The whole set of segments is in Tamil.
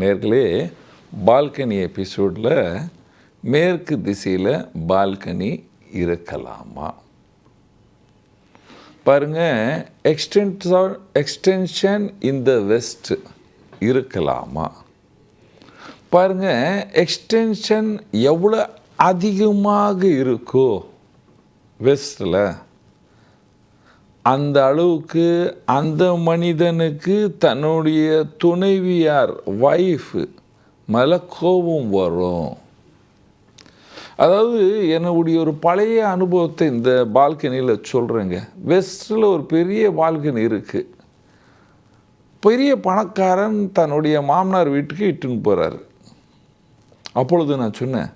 நேர்களே பால்கனி எபிசோடில் மேற்கு திசையில் பால்கனி இருக்கலாமா பாருங்க extension extension in the west இருக்கலாமா பாருங்க எக்ஸ்டென்ஷன் எவ்வளோ அதிகமாக இருக்கோ வெஸ்ட்டில் அந்த அளவுக்கு அந்த மனிதனுக்கு தன்னுடைய துணைவியார் ஒய்ஃப் மேலே கோபம் வரும். அதாவது என்னுடைய ஒரு பழைய அனுபவத்தை இந்த பால்கனியில் சொல்கிறேங்க வெஸ்ட்டில் ஒரு பெரிய பால்கனி இருக்குது பெரிய பணக்காரன் தன்னுடைய மாமனார் வீட்டுக்கு இட்டுன்னு போகிறாரு அப்பொழுது நான் சொன்னேன்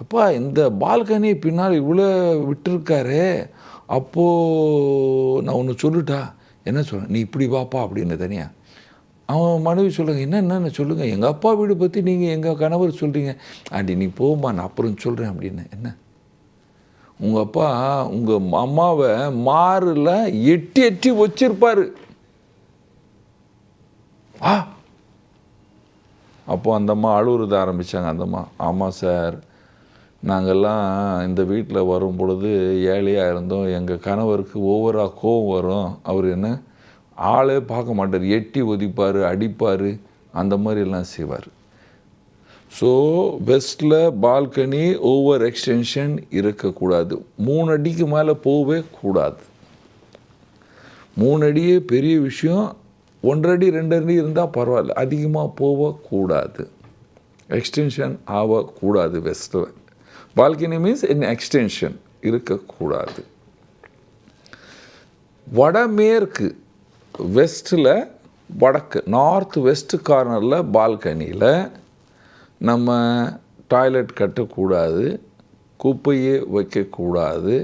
அப்பா இந்த பால்கனி பின்னால் இவ்வளோ விட்டுருக்காரே அப்போது நான் ஒன்று சொல்லிட்டா என்ன சொல்கிறேன் நீ இப்படி வாப்பா அப்படின்னு தனியாக அவன் மனைவி சொல்லுங்கள் என்ன என்னென்ன சொல்லுங்கள் எங்கள் அப்பா வீடு பற்றி நீங்கள் எங்கள் கணவர் சொல்கிறீங்க ஆண்டி நீ போமா நான் அப்புறம் சொல்கிறேன் அப்படின்னு. என்ன? உங்கள் அப்பா உங்கள் அம்மாவை மாறில் எட்டி எட்டி வச்சிருப்பார். ஆ. அப்போது அந்த அம்மா அழுவுறது ஆரம்பித்தாங்க அந்த அம்மா ஆமாம் சார். நாங்கள்லாம் இந்த வீட்டில் வரும் பொழுது ஏழையாக இருந்தோம். எங்கள் கணவருக்கு ஒவ்வொரு கோவம் வரும். அவர் என்ன? ஆளே பார்க்க மாட்டார். எட்டி ஒதிப்பார் அடிப்பார் அந்த மாதிரிலாம் செய்வார். ஸோ வெஸ்டில் பால்கனி ஓவர் எக்ஸ்டென்ஷன் இருக்கக்கூடாது. மூணு அடிக்கு மேலே போகவே கூடாது. மூணு அடியே பெரிய விஷயம். ஒன்றரை அடி ரெண்டு அடி இருந்தால் பரவாயில்ல. அதிகமாக போகக்கூடாது எக்ஸ்டென்ஷன் ஆகக்கூடாது வெஸ்ட்டில் பால்கனி மீன்ஸ் இன் எக்ஸ்டென்ஷன் இருக்கக்கூடாது. வடமேற்கு வெஸ்ட்டில் வடக்கு நார்த் வெஸ்ட் கார்னரில் பால்கனியில் நம்ம டாய்லெட் கட்டக்கூடாது குப்பையே வைக்கக்கூடாது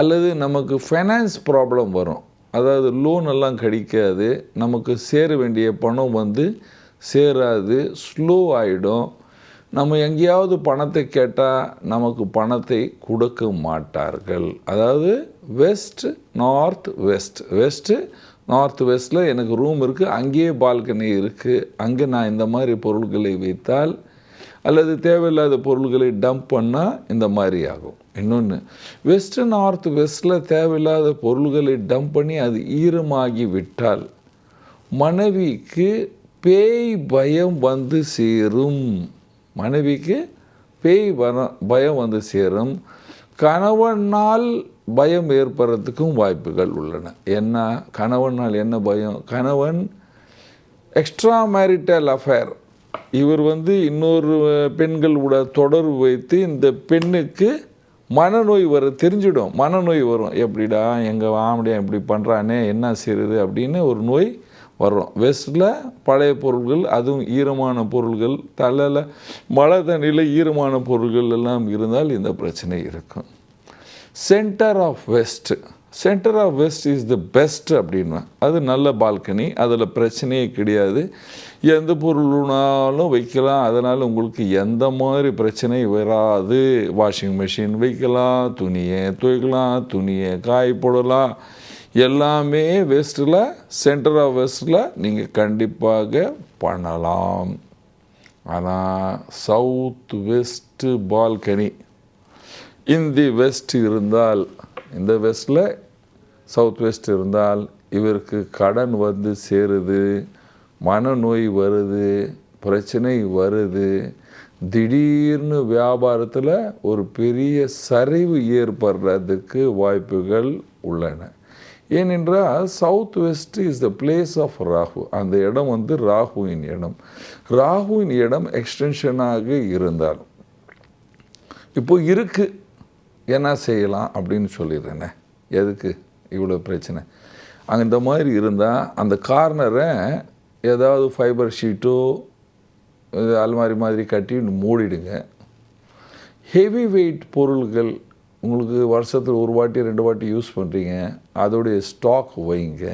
அல்லது நமக்கு ஃபைனான்ஸ் ப்ராப்ளம் வரும். அதாவது லோன் எல்லாம் கிடைக்காது நமக்கு சேர வேண்டிய பணம் வந்து சேராது ஸ்லோ ஆகிடும் நம்ம எங்கேயாவது பணத்தை கேட்டால் நமக்கு பணத்தை கொடுக்க மாட்டார்கள். அதாவது west north west west north வெஸ்ட்டில் எனக்கு ரூம் இருக்குது அங்கேயே பால்கனி இருக்குது அங்கே நான் இந்த மாதிரி பொருட்களை வைத்தால் அல்லது தேவையில்லாத பொருள்களை டம்ப் பண்ணால் இந்த மாதிரி ஆகும். இன்னொன்று வெஸ்ட் நார்த் வெஸ்ட்டில் தேவையில்லாத பொருள்களை டம்ப் பண்ணி அது ஈரமாகி விட்டால் மனைவிக்கு பேய் பயம் வந்து சேரும். மனைவிக்கு பேய் வர பயம் வந்து சேரும். கணவனால் பயம் ஏற்படுறதுக்கும் வாய்ப்புகள் உள்ளன. என்ன? கணவனால் என்ன பயம்? கணவன் எக்ஸ்ட்ரா மேரிட்டல் அஃபேர் இவர் வந்து இன்னொரு பெண்களோட தொடர்பு வைத்து இந்த பெண்ணுக்கு மனநோய் வர தெரிஞ்சிடும். மனநோய் வரும். எப்படிடா எங்கள் ஆம்படியா இப்படி பண்ணுறானே என்ன செய்யுது அப்படின்னு ஒரு நோய் வர்றோம். வெஸ்ட்டில் பழைய பொருள்கள் அதுவும் ஈரமான பொருள்கள் தலையில் மழை தண்ணியில் ஈரமான பொருள்கள் எல்லாம் இருந்தால் இந்த பிரச்சனை இருக்கும். Centre of west centre of west is the best அப்படின்னா அது நல்ல பால்கனி அதில் பிரச்சனையே கிடையாது. எந்த பொருள்னாலும் வைக்கலாம். அதனால் உங்களுக்கு எந்த மாதிரி பிரச்சனை வராது. வாஷிங் மிஷின் வைக்கலாம் துணியை துவைக்கலாம் துணியை காய போடலாம். எல்லாமே வெஸ்ட்டில் சென்டர் ஆஃப் வெஸ்ட்டில் நீங்கள் கண்டிப்பாக பண்ணலாம். ஆனால் south west balcony in the west இருந்தால் இந்த வெஸ்ட்டில் சவுத் வெஸ்ட் இருந்தால் இவருக்கு கடன் வந்து சேருது மனநோய் வருது பிரச்சனை வருது. திடீர்னு வியாபாரத்தில் ஒரு பெரிய சரிவு ஏற்படுறதுக்கு வாய்ப்புகள் உள்ளன. ஏனென்றால் south west is the place of Rahu அந்த இடம் வந்து ராகுவின் இடம். ராகுவின் இடம் எக்ஸ்டென்ஷனாக இருந்தால். இப்போ இருக்குது என்ன செய்யலாம் அப்படின்னு சொல்லிடுறேனே. எதுக்கு? இவ்வளோ பிரச்சனை. அங்கே இந்த மாதிரி இருந்தால் அந்த கார்னரை ஏதாவது ஃபைபர் ஷீட்டோ இது அல்மாரி மாதிரி கட்டி மூடிடுங்க. ஹெவி வெயிட் பொருள்கள் உங்களுக்கு வருஷத்தில் ஒரு வாட்டி ரெண்டு வாட்டி யூஸ் பண்ணுறீங்க அதோடைய ஸ்டாக் வைங்க.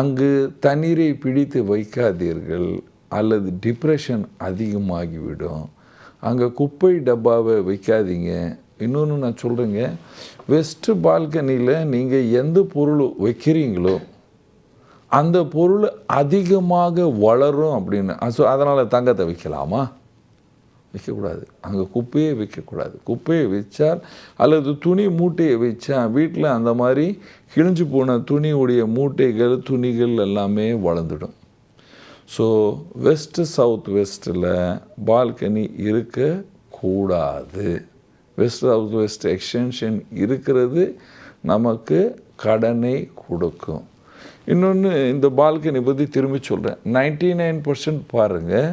அங்கு தண்ணீரை பிடித்து வைக்காதீர்கள். அல்லது டிப்ரெஷன் அதிகமாகிவிடும். அங்கே குப்பை டப்பாவை வைக்காதீங்க. இன்னொன்று நான் சொல்கிறேங்க வெஸ்ட்டு பால்கனியில் நீங்கள் எந்த பொருள் வைக்கிறீங்களோ அந்த பொருள் அதிகமாக வளரும் அப்படின்னு. ஸோ அதனால் தங்கத்தை வைக்கலாமா? விற்கக்கூடாது அங்கே குப்பையே விற்கக்கூடாது குப்பையை வச்சால் அல்லது துணி மூட்டையை வச்சா வீட்டில் அந்த மாதிரி கிழிஞ்சு போன துணியுடைய மூட்டைகள் துணிகள் எல்லாமே வளர்ந்துடும். ஸோ வெஸ்ட்டு சவுத் வெஸ்ட்டில் பால்கனி இருக்கக்கூடாது. வெஸ்ட் சவுத் வெஸ்ட் எக்ஸ்டென்ஷன் இருக்கிறது நமக்கு கடனை கொடுக்கும். இன்னொன்று இந்த பால்கனி பற்றி திரும்பி சொல்கிறேன் நைன்டி நைன் பர்சன்ட் பாருங்கள்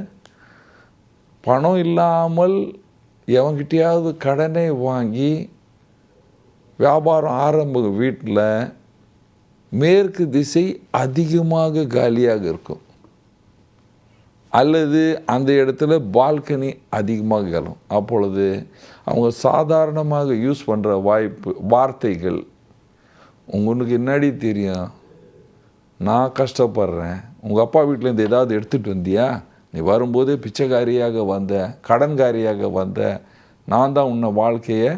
பணம் இல்லாமல் எவன்கிட்டயாவது கடனை வாங்கி வியாபாரம் ஆரம்ப வீட்டில் மேற்கு திசை அதிகமாக காலியாக இருக்கும். அல்லது அந்த இடத்துல பால்கனி அதிகமாக கலும் அப்பொழுது அவங்க சாதாரணமாக யூஸ் பண்ணுற வாய்ப்பு வார்த்தைகள் உங்களுக்கு என்னடி தெரியும்? நான் கஷ்டப்படுறேன். உங்கள் அப்பா வீட்டிலேருந்து ஏதாவது எடுத்துகிட்டு வந்தியா? நீ வரும்போது பிச்சைக்காரியாக வந்த கடன்காரியாக வந்த நான் தான் உன்னை வாழ்க்கையை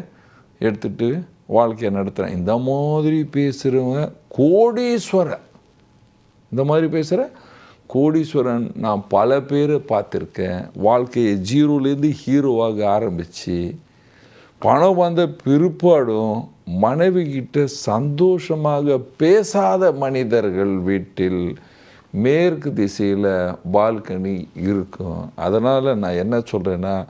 எடுத்துட்டு வாழ்க்கையை நடத்துகிறேன் இந்த மாதிரி பேசுகிறவங்க கோடீஸ்வரன் இந்த மாதிரி பேசுகிற கோடீஸ்வரன் நான் பல பேரை பார்த்துருக்கேன். வாழ்க்கையை ஜீரோலேருந்து ஹீரோவாக ஆரம்பித்து பணம் வந்த பிற்பாடும் மனைவி கிட்ட சந்தோஷமாக பேசாத மனிதர்கள் வீட்டில் மேற்கு திசையில் பால்கனி இருக்கும். அதனால் நான் என்ன சொல்கிறேன்னா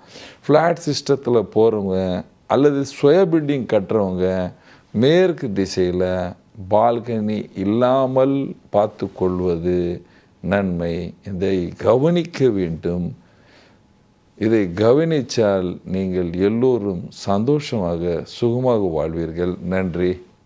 ஃப்ளாட் சிஸ்டத்தில் போகிறவங்க அல்லது சுய பில்டிங் கட்டுறவங்க மேற்கு திசையில் பால்கனி இல்லாமல் பார்த்து கொள்வது நன்மை. இதை கவனிக்க வேண்டும். இதை கவனித்தால் நீங்கள் எல்லோரும் சந்தோஷமாக சுகமாக வாழ்வீர்கள். நன்றி.